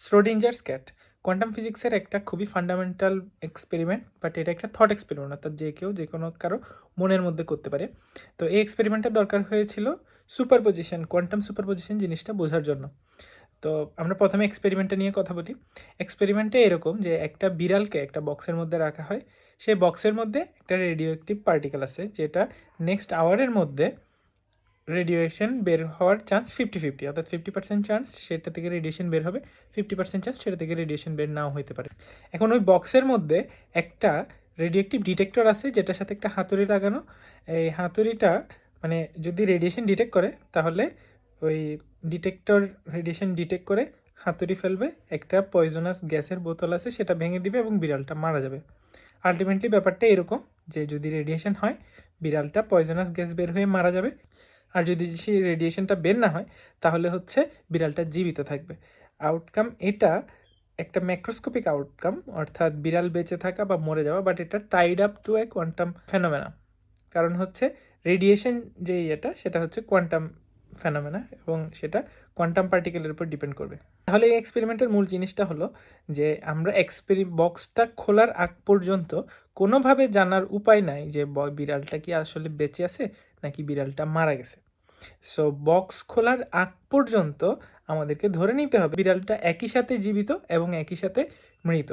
শ্রোডিঞ্জার্স cat quantum ফিজিক্সের একটা খুবই ফান্ডামেন্টাল এক্সপেরিমেন্ট বাট এটা একটা থট এক্সপেরিমেন্ট অর্থাৎ যে কেউ যে কোনো কারও মনের মধ্যে করতে পারে। তো এই এক্সপেরিমেন্টের দরকার হয়েছিল superposition quantum superposition জিনিসটা বোঝার জন্য। তো আমরা প্রথমে এক্সপেরিমেন্টটা নিয়ে কথা বলি। এক্সপেরিমেন্টে এরকম যে একটা বিড়ালকে একটা বক্সের মধ্যে রাখা হয়। সেই বক্সের মধ্যে একটা রেডিও অ্যাক্টিভ পার্টিকেল আছে, যেটা নেক্সট আওয়ারের মধ্যে রেডিয়েশন বের হওয়ার চান্স ফিফটি ফিফটি অর্থাৎ ফিফটি পার্সেন্ট চান্স সেটা থেকে রেডিয়েশন বের হবে ফিফটি পার্সেন্ট চান্স সেটা থেকে রেডিয়েশন বের নাও হতে পারে। এখন ওই বক্সের মধ্যে একটা রেডিওঅ্যাক্টিভ ডিটেক্টর আছে, যেটার সাথে একটা হাতুড়ি লাগানো। এই হাতুড়িটা মানে যদি রেডিয়েশন ডিটেক্ট করে, তাহলে ওই ডিটেক্টর রেডিয়েশন ডিটেক্ট করে হাতুড়ি ফেলবে, একটা পয়জনাস গ্যাসের বোতল আছে, সেটা ভেঙে দিবে এবং বিড়ালটা মারা যাবে। আলটিমেটলি ব্যাপারটা এরকম যে যদি রেডিয়েশন হয়, বিড়ালটা পয়জনাস গ্যাস বের হয়ে মারা যাবে। আর যদি সেই রেডিয়েশনটা বের না হয়, তাহলে হচ্ছে বিড়ালটা জীবিত থাকবে। আউটকাম এটা একটা ম্যাক্রোস্কোপিক আউটকাম অর্থাৎ বিড়াল বেঁচে থাকা বা মরে যাওয়া বাট এটা tied up to a quantum phenomena কারণ হচ্ছে রেডিয়েশন যে ইয়েটা, সেটা হচ্ছে কোয়ান্টাম ফেনোমেনা এবং সেটা কোয়ান্টাম পার্টিকেলের উপর ডিপেন্ড করবে। তাহলে এই এক্সপেরিমেন্টের মূল জিনিসটা হলো যে, আমরা এক্সপেরি বক্সটা খোলার আগ পর্যন্ত কোনোভাবে জানার উপায় নাই যে বিড়ালটা কি আসলে বেঁচে আছে, নাকি বিড়ালটা মারা গেছে। সো বক্স খোলার আগ পর্যন্ত আমাদেরকে ধরে নিতে হবে। বিড়ালটা একই সাথে জীবিত এবং একই সাথে মৃত।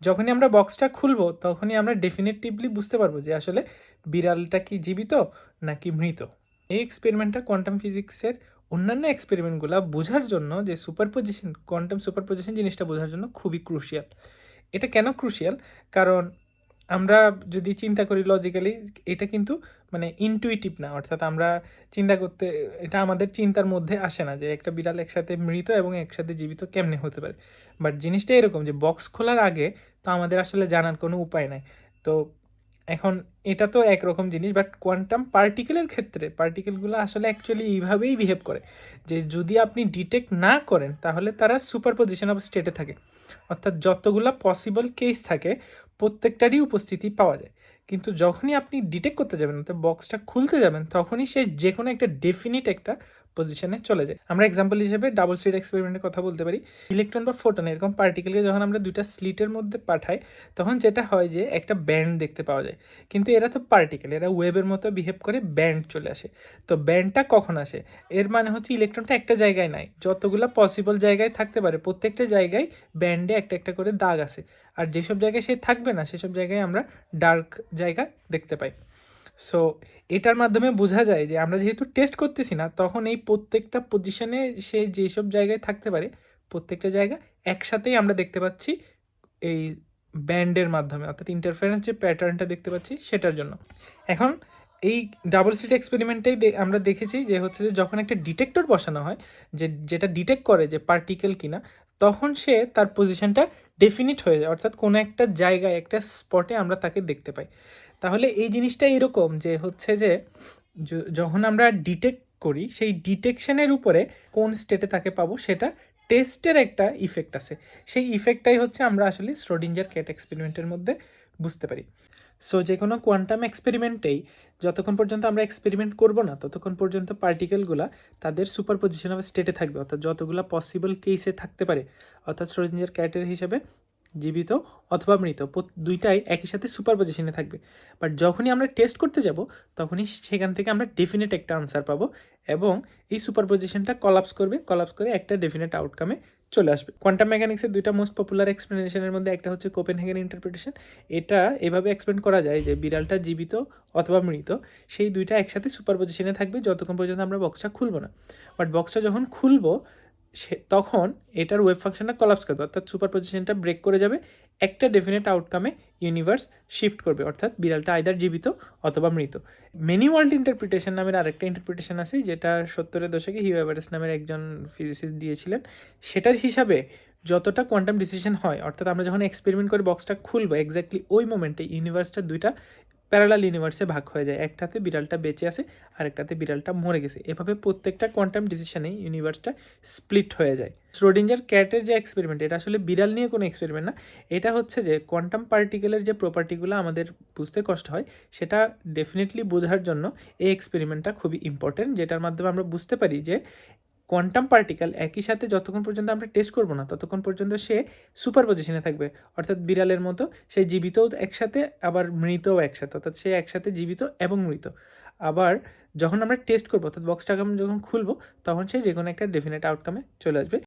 যখনই আমরা বক্সটা খুলবো, তখনই আমরা ডেফিনেটিভলি বুঝতে পারব যে আসলে বিড়ালটা কি জীবিত নাকি মৃত। এই এক্সপেরিমেন্টটা কোয়ান্টাম ফিজিক্সের অন্যান্য এক্সপেরিমেন্টগুলো বোঝার জন্য যে superposition quantum superposition জিনিসটা বোঝার জন্য খুবই ক্রুশিয়াল এটা কেন ক্রুশিয়াল কারণ আমরা যদি চিন্তা করি লজিক্যালি এটা কিন্তু মানে ইনটুইটিভ না। অর্থাৎ আমরা চিন্তা করতে, এটা আমাদের চিন্তার মধ্যে আসে না যে একটা বিড়াল একসাথে মৃত এবং একসাথে জীবিত কেমনে হতে পারে। বাট জিনিসটা এরকম যে বক্স খোলার আগে তো আমাদের আসলে জানার কোনো উপায় নাই। তো এখন এটা তো একরকম জিনিস বাট কোয়ান্টাম পার্টিকেলের ক্ষেত্রে পার্টিকেলগুলো আসলে অ্যাকচুয়ালি এইভাবেই বিহেভ করে যে যদি আপনি ডিটেক্ট না করেন, তাহলে তারা সুপার পজিশন অফ স্টেটে থাকে। অর্থাৎ যতগুলো পসিবল কেস থাকে, প্রত্যেকটারই উপস্থিতি পাওয়া যায়। কিন্তু যখনই আপনি ডিটেক্ট করতে যাবেন, অর্থাৎ বক্সটা খুলতে যাবেন, তখনই সে যে কোনো একটা ডেফিনিট একটা পজিশনে চলে যায়। আমরা এক্সাম্পল হিসেবে ডাবল স্লিট এক্সপেরিমেন্টের কথা বলতে পারি। ইলেকট্রন বা ফোটন এরকম পার্টিকেলকে যখন আমরা দুইটা স্লিটের মধ্যে পাঠাই, তখন যেটা হয় যে একটা ব্যান্ড দেখতে পাওয়া যায়। কিন্তু এরা তো পার্টিকেল এরা ওয়েবের মতো বিহেভ করে ব্যান্ড চলে আসে। তো ব্যান্ডটা কখন আসে? এর মানে হচ্ছে ইলেকট্রনটা একটা জায়গায় নাই। যতগুলো পসিবল জায়গায় থাকতে পারে, প্রত্যেকটা জায়গায় ব্যান্ডে একটা একটা করে দাগ আছে। আর যেসব জায়গায় সে থাকবে না, সেসব জায়গায় আমরা ডার্ক জায়গা দেখতে পাই। সো এটার মাধ্যমে বোঝা যায় যে আমরা যেহেতু টেস্ট করতেছি না, তখন এই প্রত্যেকটা পজিশনে সে যেসব জায়গায় থাকতে পারে, প্রত্যেকটা জায়গা একসাথেই আমরা দেখতে পাচ্ছি এই ব্যান্ডের মাধ্যমে, অর্থাৎ ইন্টারফারেন্স যে প্যাটার্নটা দেখতে পাচ্ছি সেটার জন্য। এখন এই ডাবল সিট এক্সপেরিমেন্টেই আমরা দেখেছি যে হচ্ছে যে যখন একটা ডিটেক্টর বসানো হয়, যে যেটা ডিটেক্ট করে যে পার্টিকেল কিনা, তখন সে তার পজিশনটা ডেফিনিট হয়ে যায়, অর্থাৎ কোনো একটা জায়গায়, একটা স্পটে আমরা তাকে দেখতে পাই। তাহলে এই জিনিসটা এরকম যে হচ্ছে যে যখন আমরা ডিটেক্ট করি, সেই ডিটেকশনের উপরে কোন স্টেটে তাকে পাবো, সেটা টেস্টের একটা ইফেক্ট আছে। সেই ইফেক্টটাই হচ্ছে আমরা আসলে শ্রোডিঞ্জার ক্যাট এক্সপেরিমেন্টের মধ্যে বুঝতে পারি। সো যে কোনো কোয়ান্টাম এক্সপেরিমেন্টেই যতক্ষণ পর্যন্ত আমরা এক্সপেরিমেন্ট করব না, ততক্ষণ পর্যন্ত পার্টিকেলগুলো তাদের সুপার পজিশন অফ স্টেটে থাকবে। অর্থাৎ যতগুলো পসিবল কেসে থাকতে পারে, অর্থাৎ শ্রোডিঞ্জার ক্যারেক্টার হিসেবে জীবিত অথবা মৃত দুইটাই একই সাথে সুপার পজিশনে থাকবে। বাট যখনই আমরা টেস্ট করতে যাব, তখনই সেখান থেকে আমরা ডেফিনেট একটা আনসার পাবো এবং এই সুপার পজিশনটা কলাপস করবে কলাপস করে একটা ডেফিনেট আউটকামে চলে আসবে। কোয়ান্টাম মেকানিক্সের দুইটা মোস্ট পপুলার এক্সপ্লেনেশনের মধ্যে একটা হচ্ছে কোপেন কোপেনহেগেন ইন্টারপ্রিটেশন এটা এভাবে এক্সপ্লেন করা যায় যে বিড়ালটা জীবিত অথবা মৃত, সেই দুইটা একসাথে সুপার পজিশনে থাকবে, যতক্ষণ পর্যন্ত আমরা বক্সটা খুলবো না। বাট বক্সটা যখন খুলবো সে তখন এটার ওয়েব ফাংশনটা কলাপস করবে, অর্থাৎ সুপার পজিশনটা ব্রেক করে যাবে, একটা ডেফিনেট আউটকামে ইউনিভার্স শিফট করবে, অর্থাৎ বিড়ালটা আইদার জীবিত অথবা মৃত। মেনি ওয়ার্ল্ড ইন্টারপ্রিটেশন নামের আরেকটা ইন্টারপ্রিটেশন আছে, যেটা সত্তরের দশকে হিউ এভারেস্ট নামের একজন ফিজিসিস্ট দিয়েছিলেন। সেটার হিসাবে যতটা কোয়ান্টাম ডিসিশন হয়, অর্থাৎ আমরা যখন এক্সপেরিমেন্ট করে বক্সটা খুলবো এক্স্যাক্টলি ওই মোমেন্টে ইউনিভার্সটা দুইটা প্যারালাল ইউনিভার্সে ভাগ হয়ে যায়। একটাতে বিড়ালটা বেঁচে আছে আর একটাতে বিড়ালটা মরে গেছে। এভাবে প্রত্যেকটা কোয়ান্টাম ডিসিশনে ইউনিভার্সটা স্প্লিট হয়ে যায়। শ্রোডিঞ্জার ক্যাটের যে এক্সপেরিমেন্ট এটা আসলে বিড়াল নিয়ে কোনো এক্সপেরিমেন্ট না। এটা হচ্ছে যে কোয়ান্টাম পার্টিকেলের যে প্রপার্টিগুলো আমাদের বুঝতে কষ্ট হয়, সেটা ডেফিনেটলি বোঝার জন্য এই এক্সপেরিমেন্টটা খুবই ইম্পর্টেন্ট যেটার মাধ্যমে আমরা বুঝতে পারি যে কোয়ান্টাম পার্টিকেল একই সাথে যতক্ষণ পর্যন্ত আমরা টেস্ট করব না, ততক্ষণ পর্যন্ত সে সুপার পজিশনে থাকবে। অর্থাৎ বিড়ালের মতো সে জীবিতও একসাথে, আবার মৃতও একসাথে। অর্থাৎ সে একসাথে জীবিত এবং মৃত। আবার যখন আমরা টেস্ট করব, অর্থাৎ বক্সটা যখন খুলবো, তখন সে যে কোনো একটা ডেফিনেট আউটকামে চলে আসবে।